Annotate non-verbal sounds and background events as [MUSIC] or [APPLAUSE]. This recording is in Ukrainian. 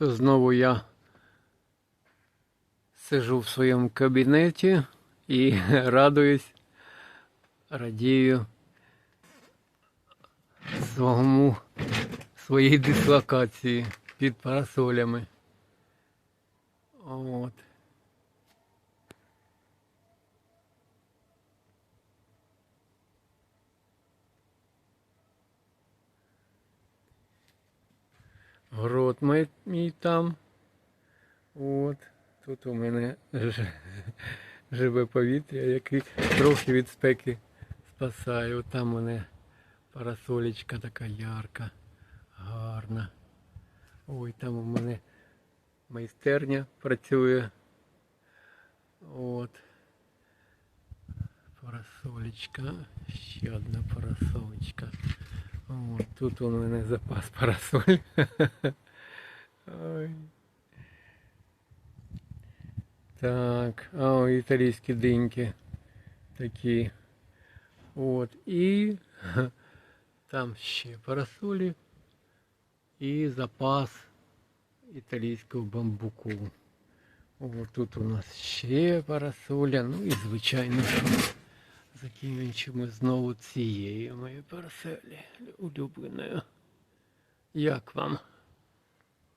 Знову я сижу в своєму кабінеті і [LAUGHS] радуюсь, радію своєму, своїй дислокації під парасолями. От. Город мій, мій там. От. Тут у мене живе повітря, яке трохи від спеки спасає. От там у мене парасолечка така ярка, гарна. Ой, там у мене майстерня працює. От. Парасолечка. Ще одна парасолечка. От, тут у мене запас парасоль. Ой. Так, а о, італійські диньки такі. От. І [LAUGHS] там ще парасолі і запас італійського бамбуку. О, тут у нас ще парасоля. Ну і звичайно, що Закінчимо знову цією моєю парселі улюбленою. Як вам?